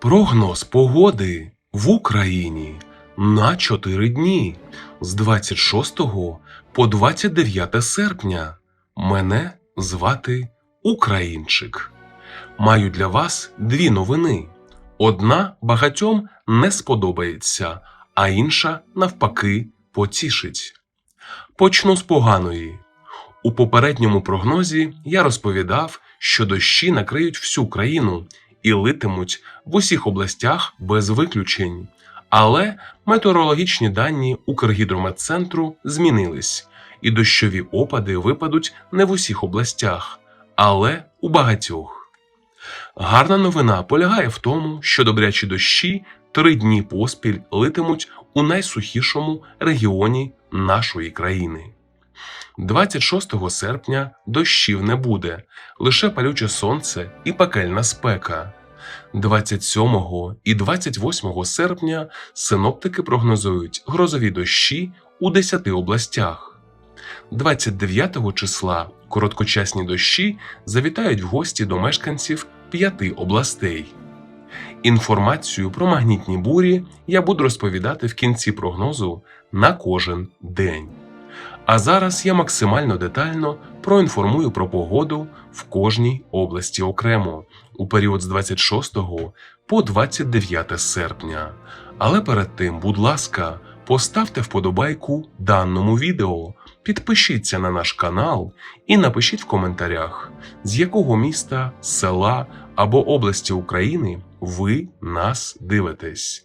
Прогноз погоди в Україні на 4 дні з 26 по 29 серпня. Мене звати Українчик. Маю для вас дві новини. Одна багатьом не сподобається, а інша, навпаки, потішить. Почну з поганої. У попередньому прогнозі я розповідав, що дощі накриють всю країну і литимуть в усіх областях без виключень. Але метеорологічні дані Укргідрометцентру змінились, і дощові опади випадуть не в усіх областях, але у багатьох. Гарна новина полягає в тому, що добрячі дощі три дні поспіль литимуть у найсухішому регіоні нашої країни. 26 серпня дощів не буде, лише палюче сонце і пекельна спека. 27 і 28 серпня синоптики прогнозують грозові дощі у 10 областях. 29 числа короткочасні дощі завітають в гості до мешканців 5 областей. Інформацію про магнітні бурі я буду розповідати в кінці прогнозу на кожен день. А зараз я максимально детально проінформую про погоду в кожній області окремо у період з 26 по 29 серпня. Але перед тим, будь ласка, поставте вподобайку даному відео, підпишіться на наш канал і напишіть в коментарях, з якого міста, села або області України ви нас дивитесь.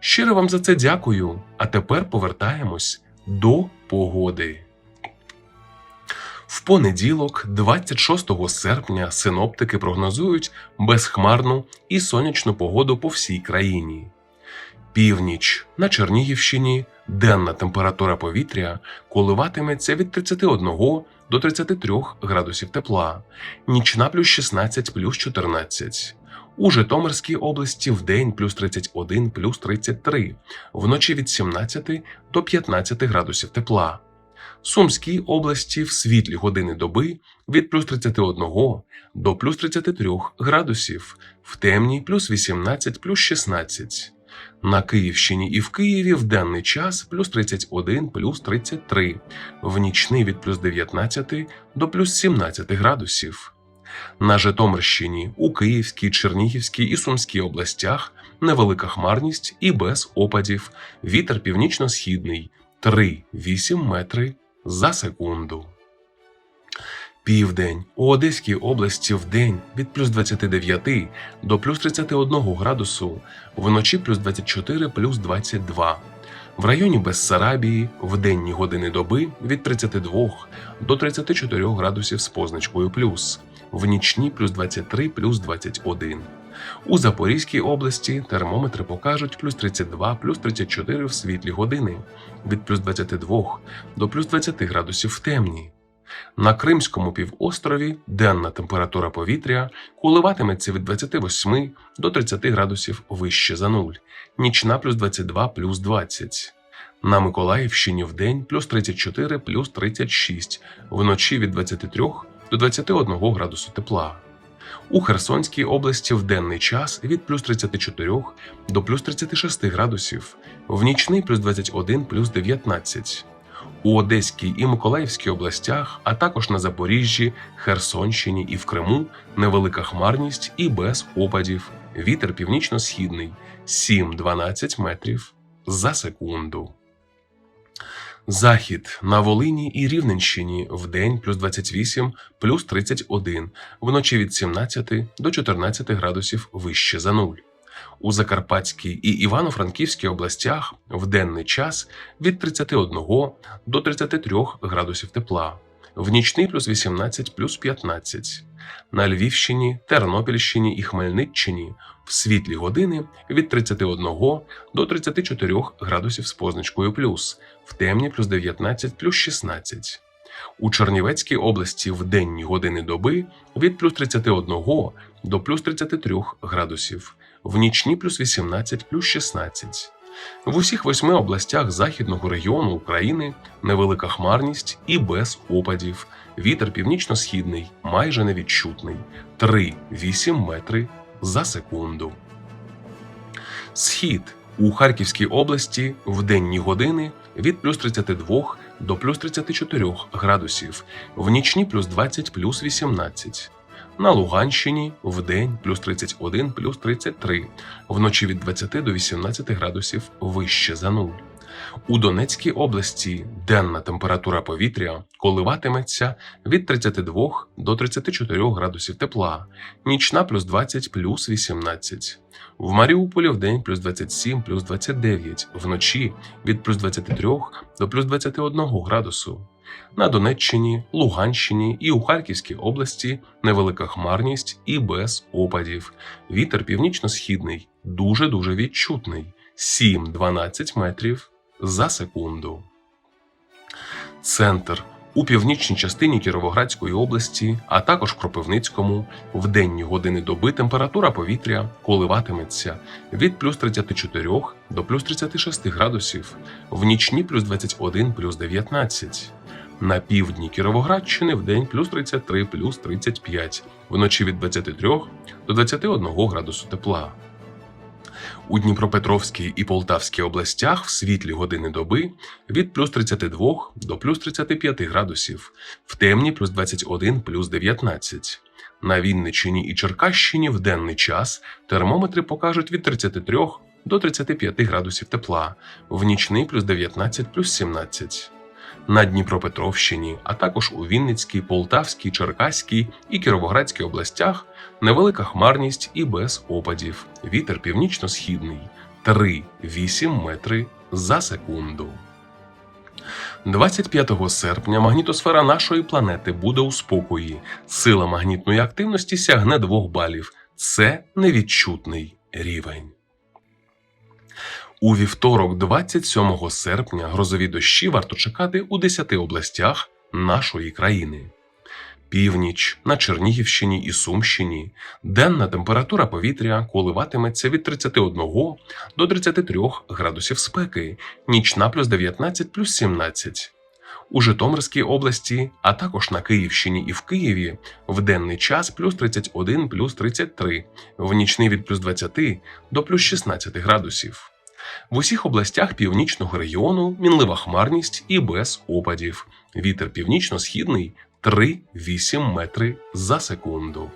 Щиро вам за це дякую. А тепер повертаємось до погоди. В понеділок, 26 серпня, синоптики прогнозують безхмарну і сонячну погоду по всій країні. Північ на Чернігівщині денна температура повітря коливатиметься від 31 до 33 градусів тепла, нічна плюс 16 плюс 14. У Житомирській області в день плюс 31 плюс 33, вночі від 17 до 15 градусів тепла. Сумській області в світлі години доби від плюс 31 до плюс 33 градусів, в темній плюс 18 плюс 16. На Київщині і в Києві в денний час плюс 31 плюс 33, в нічний від плюс 19 до плюс 17 градусів. На Житомирщині, у Київській, Чернігівській і Сумській областях невелика хмарність і без опадів. Вітер північно-східний 3-8 метри за секунду. Південь у Одеській області в день від плюс 29 до плюс 31 градусу, вночі плюс 24 плюс 22. В районі Бессарабії в денні години доби від 32 до 34 градусів з позначкою плюс, в нічні плюс 23 плюс 21. У Запорізькій області термометри покажуть плюс 32 плюс 34 в світлі години, від плюс 22 до плюс 20 градусів в темні. На Кримському півострові денна температура повітря коливатиметься від 28 до 30 градусів вище за нуль, нічна плюс 22 плюс 20. На Миколаївщині в день плюс 34 плюс 36, вночі від 23 до 21 градусу тепла. У Херсонській області в денний час від плюс 34 до плюс 36 градусів, в нічний плюс 21 плюс 19. У Одеській і Миколаївській областях, а також на Запоріжжі, Херсонщині і в Криму невелика хмарність і без опадів. Вітер північно-східний 7-12 метрів за секунду. Захід на Волині і Рівненщині в день плюс 28 плюс 31, вночі від 17 до 14 градусів вище за нуль. У Закарпатській і Івано-Франківській областях в денний час від 31 до 33 градусів тепла, в нічний плюс 18 плюс 15. На Львівщині, Тернопільщині і Хмельниччині в світлі години від 31 до 34 градусів з позначкою плюс, в темні плюс 19 плюс 16. У Чернівецькій області в денні години доби від плюс 31 до плюс 33 градусів, в нічні плюс 18 плюс 16. В усіх восьми областях західного регіону України невелика хмарність і без опадів. Вітер північно-східний, майже невідчутний 3-8 метри за секунду. Схід у Харківській області в денні години від плюс 32 до плюс 34 градусів, в нічні плюс 20 плюс 18. На Луганщині в день плюс 31 плюс 33, вночі від 20 до 18 градусів вище за нуль. У Донецькій області денна температура повітря коливатиметься від 32 до 34 градусів тепла, нічна плюс 20 плюс 18. В Маріуполі в день плюс 27 плюс 29, вночі від плюс 23 до плюс 21 градусу. На Донеччині, Луганщині і у Харківській області невелика хмарність і без опадів. Вітер північно-східний, дуже-дуже відчутний 7-12 метрів за секунду. Центр у північній частині Кіровоградської області, а також Кропивницькому, в денні години доби температура повітря коливатиметься від плюс 34 до плюс 36 градусів, в нічні плюс 21 плюс 19. На півдні Кіровоградщини в день плюс 33 плюс 35, вночі від 23 до 21 градусу тепла. У Дніпропетровській і Полтавській областях в світлі години доби від плюс 32 до плюс 35 градусів, в темні плюс 21 плюс 19. На Вінниччині і Черкащині в денний час термометри покажуть від 33 до 35 градусів тепла, в нічний плюс 19 плюс 17. На Дніпропетровщині, а також у Вінницькій, Полтавській, Черкаській і Кіровоградській областях невелика хмарність і без опадів. Вітер північно-східний 3-8 метри за секунду. 25 серпня магнітосфера нашої планети буде у спокої. Сила магнітної активності сягне 2 балів. Це невідчутний рівень. У вівторок, 27 серпня, грозові дощі варто чекати у 10 областях нашої країни. Північ на Чернігівщині і Сумщині денна температура повітря коливатиметься від 31 до 33 градусів спеки, нічна плюс 19 плюс 17. У Житомирській області, а також на Київщині і в Києві в денний час плюс 31 плюс 33, в нічний від плюс 20 до плюс 16 градусів. В усіх областях північного регіону мінлива хмарність і без опадів. Вітер північно-східний 3-8 метри за секунду.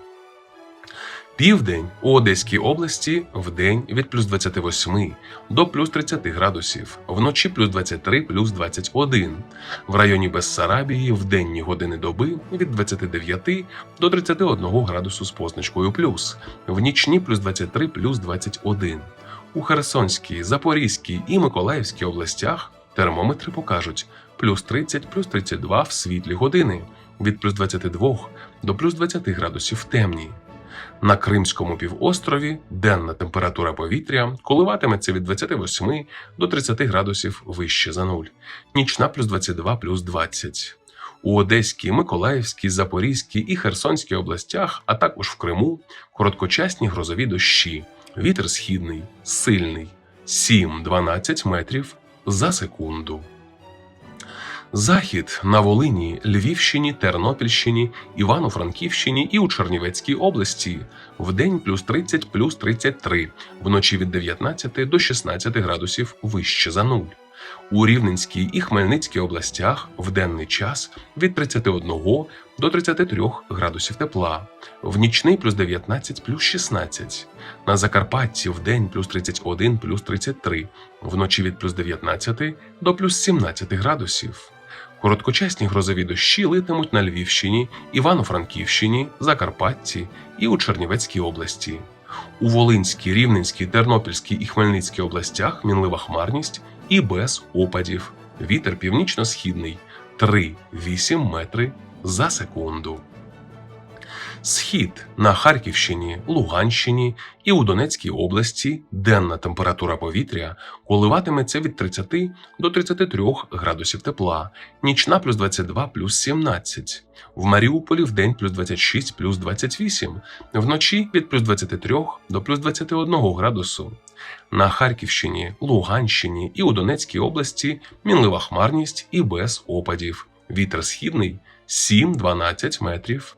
Південь у Одеській області в день від плюс 28 до плюс 30 градусів, вночі плюс 23 плюс 21. В районі Бессарабії в денні години доби від 29 до 31 градусу з позначкою плюс, в нічні плюс 23 плюс 21. У Херсонській, Запорізькій і Миколаївській областях термометри покажуть плюс 30 плюс 32 в світлі години, від плюс 22 до плюс 20 градусів темні. На Кримському півострові денна температура повітря коливатиметься від 28 до 30 градусів вище за нуль, нічна плюс 22 плюс 20. У Одеській, Миколаївській, Запорізькій і Херсонській областях, а також в Криму, короткочасні грозові дощі. Вітер східний, сильний 7-12 метрів за секунду. Захід на Волині, Львівщині, Тернопільщині, Івано-Франківщині і у Чернівецькій області в день плюс 30 плюс 33, вночі від 19 до 16 градусів вище за нуль. У Рівненській і Хмельницькій областях в денний час від 31 до 33 градусів тепла, в нічний плюс 19 плюс 16, на Закарпатті в день плюс 31 плюс 33, вночі від плюс 19 до плюс 17 градусів. Короткочасні грозові дощі литимуть на Львівщині, Івано-Франківщині, Закарпатті і у Чернівецькій області. У Волинській, Рівненській, Тернопільській і Хмельницькій областях мінлива хмарність і без опадів. Вітер північно-східний 3-8 метри за секунду. Схід на Харківщині, Луганщині і у Донецькій області денна температура повітря коливатиметься від 30 до 33 градусів тепла, нічна плюс 22 плюс 17. В Маріуполі в день плюс 26 плюс 28, вночі від плюс 23 до плюс 21 градусу. На Харківщині, Луганщині і у Донецькій області мінлива хмарність і без опадів. Вітер східний 7-12 метрів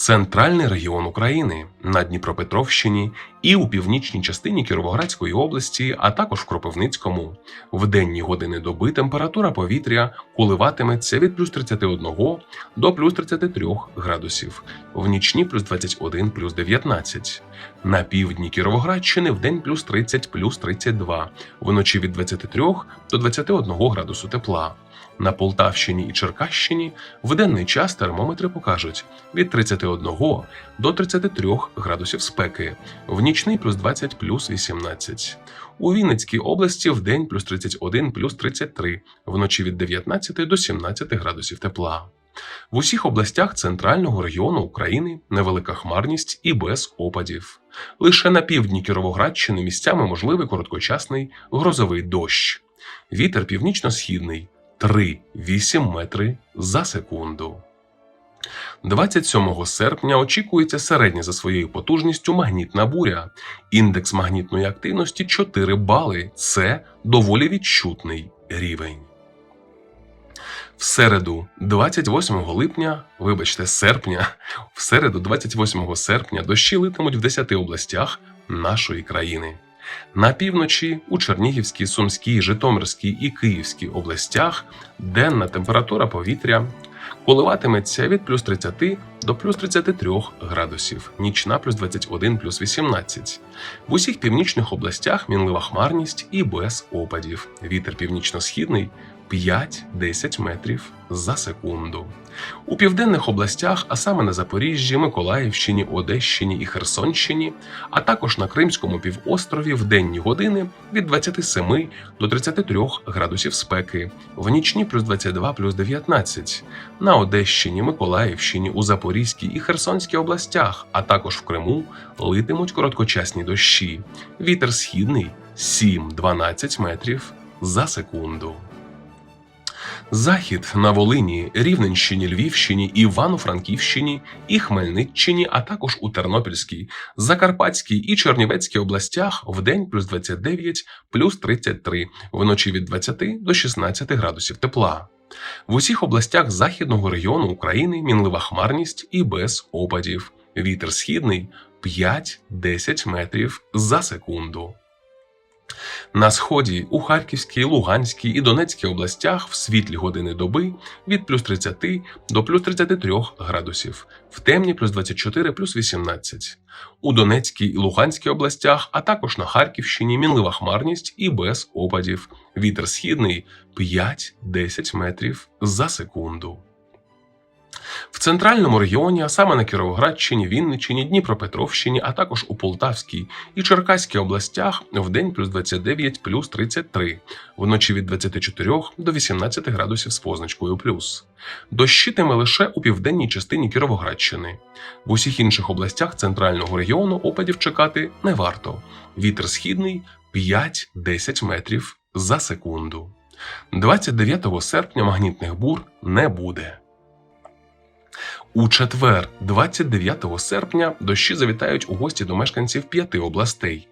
Центральний регіон України на Дніпропетровщині і у північній частині Кіровоградської області, а також в Кропивницькому. В денні години доби температура повітря коливатиметься від плюс 31 до плюс 33 градусів, в нічні плюс 21 плюс 19. На півдні Кіровоградщини в день плюс 30 плюс 32, вночі від 23 до 21 градусу тепла. На Полтавщині і Черкащині в денний час термометри покажуть від 31 до 33 градусів спеки, в нічний плюс 20 плюс 18. У Вінницькій області в день плюс 31 плюс 33, вночі від 19 до 17 градусів тепла. В усіх областях центрального регіону України невелика хмарність і без опадів. Лише на півдні Кіровоградщини місцями можливий короткочасний грозовий дощ. Вітер північно-східний 3,8 метри за секунду. 27 серпня очікується середня за своєю потужністю магнітна буря. Індекс магнітної активності 4 бали. Це доволі відчутний рівень. В середу, 28 липня, вибачте, серпня, в середу, 28 серпня, дощі литимуть в 10 областях нашої країни. На півночі у Чернігівській, Сумській, Житомирській і Київській областях денна температура повітря коливатиметься від плюс 30 до плюс 33 градусів, нічна плюс 21 плюс 18. В усіх північних областях мінлива хмарність і без опадів. Вітер північно-східний 5-10 метрів за секунду. У південних областях, а саме на Запоріжжі, Миколаївщині, Одещині і Херсонщині, а також на Кримському півострові в денні години від 27 до 33 градусів спеки, в нічні плюс 22 плюс 19, на Одещині, Миколаївщині, у Запорізькій і Херсонській областях, а також в Криму литимуть короткочасні дощі. Вітер східний 7-12 метрів за секунду. Захід на Волині, Рівненщині, Львівщині, Івано-Франківщині і Хмельниччині, а також у Тернопільській, Закарпатській і Чернівецькій областях в день плюс 29, плюс 33, вночі від 20 до 16 градусів тепла. В усіх областях західного регіону України мінлива хмарність і без опадів. Вітер східний 5-10 метрів за секунду. На сході у Харківській, Луганській і Донецькій областях в світлі години доби від плюс 30 до плюс 33 градусів, в темні плюс 24 плюс 18. У Донецькій і Луганській областях, а також на Харківщині мінлива хмарність і без опадів. Вітер східний 5-10 метрів за секунду. В центральному регіоні, а саме на Кіровоградщині, Вінниччині, Дніпропетровщині, а також у Полтавській і Черкаській областях в день плюс 29 плюс 33, вночі від 24 до 18 градусів з позначкою плюс. Дощитиме лише у південній частині Кіровоградщини. В усіх інших областях центрального регіону опадів чекати не варто. Вітер східний 5-10 метрів за секунду. 29 серпня магнітних бур не буде. У четвер, 29 серпня, дощі завітають у гості до мешканців п'яти областей.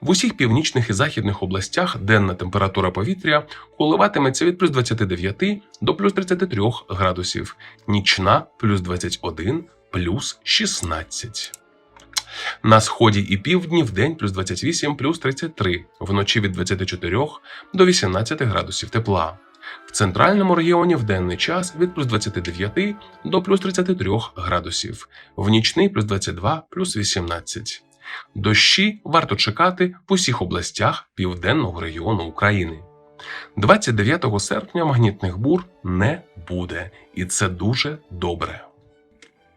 В усіх північних і західних областях денна температура повітря коливатиметься від плюс 29 до плюс 33 градусів, нічна плюс 21 плюс 16. На сході і півдні в день плюс 28 плюс 33, вночі від 24 до 18 градусів тепла. В центральному регіоні в денний час від плюс 29 до плюс 33 градусів, в нічний плюс 22 плюс 18. Дощі варто чекати в усіх областях південного регіону України. 29 серпня магнітних бур не буде, і це дуже добре.